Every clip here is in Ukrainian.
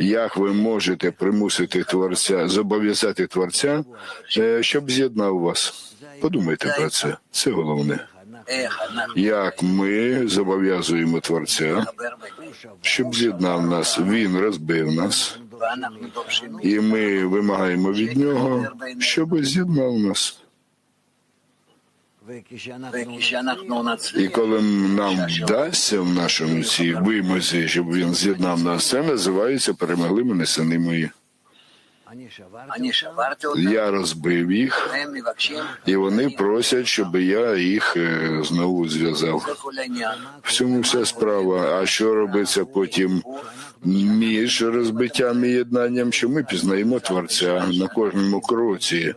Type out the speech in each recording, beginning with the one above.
Як ви можете примусити творця, зобов'язати творця, е, щоб з'єднав вас? Подумайте про це. Це головне. Як ми зобов'язуємо творця, щоб з'єднав нас, він розбив нас, і ми вимагаємо від нього, щоб з'єднав нас. І коли нам вдасться в нашому цій вимозі, щоб він з'єднав нас, це називається перемогли мене сини мої. Я розбив їх, і вони просять, щоб я їх е, знову зв'язав. В цьому вся справа. А що робиться потім між розбиттям і єднанням? Що ми пізнаємо творця на кожному кроці,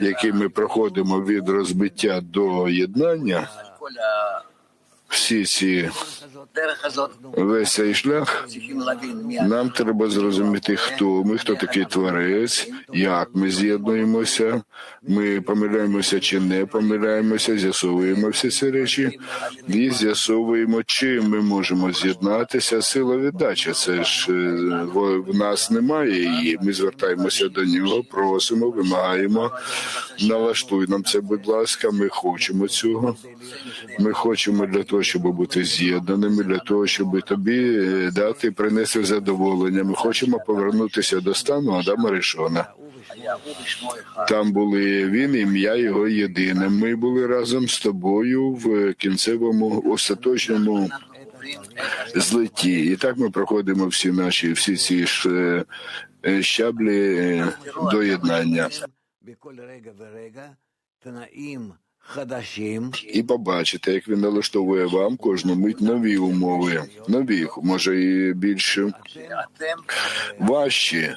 який ми проходимо від розбиття до єднання. Всі ці весь цей шлях нам треба зрозуміти, хто ми, хто такий творець, як ми з'єднуємося. Ми помиляємося чи не помиляємося, з'ясовуємо всі ці речі і з'ясовуємо, чим ми можемо з'єднатися. Сила віддачі. Це ж е, в в нас немає її. Ми звертаємося до нього, просимо, вимагаємо. Налаштуй нам це, будь ласка. Ми хочемо цього. Ми хочемо для того, щоб бути з'єднаними, для того, щоб тобі е, дати принести задоволення. Ми хочемо повернутися до стану Адама Ришона. Там були він, ім'я його єдине. Ми були разом з тобою в кінцевому остаточному злитті. І так ми проходимо всі наші всі ці ж е, е, щаблі е, і побачите, як він налаштовує вам кожну мить нові умови, нові, може і більш важчі,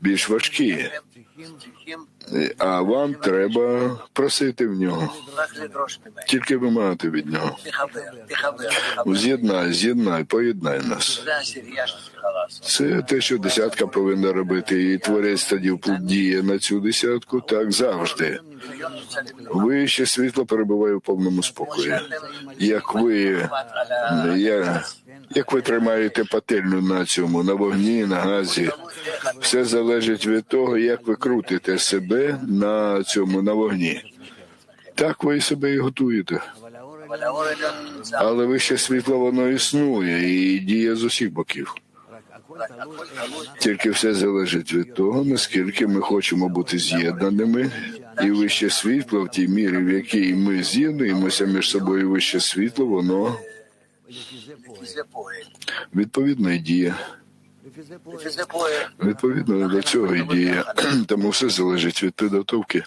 більш важкі. А вам треба просити в нього, тільки вимагати від нього. З'єднай, з'єднай, поєднай нас. Це те, що десятка повинна робити, і творець тоді діє на цю десятку так завжди. Вище світло перебуває в повному спокої. Як ви, я, як ви тримаєте пательню на цьому, на вогні, на газі, все залежить від того, як ви крутите себе на цьому на вогні. Так ви себе і готуєте. Але вище світло воно існує і діє з усіх боків. Тільки все залежить від того, наскільки ми хочемо бути з'єднаними, і вище світло в тій мірі, в якій ми з'єднуємося між собою, вище світло, воно відповідно і діє. Відповідно до цього і діє. Тому все залежить від підготовки.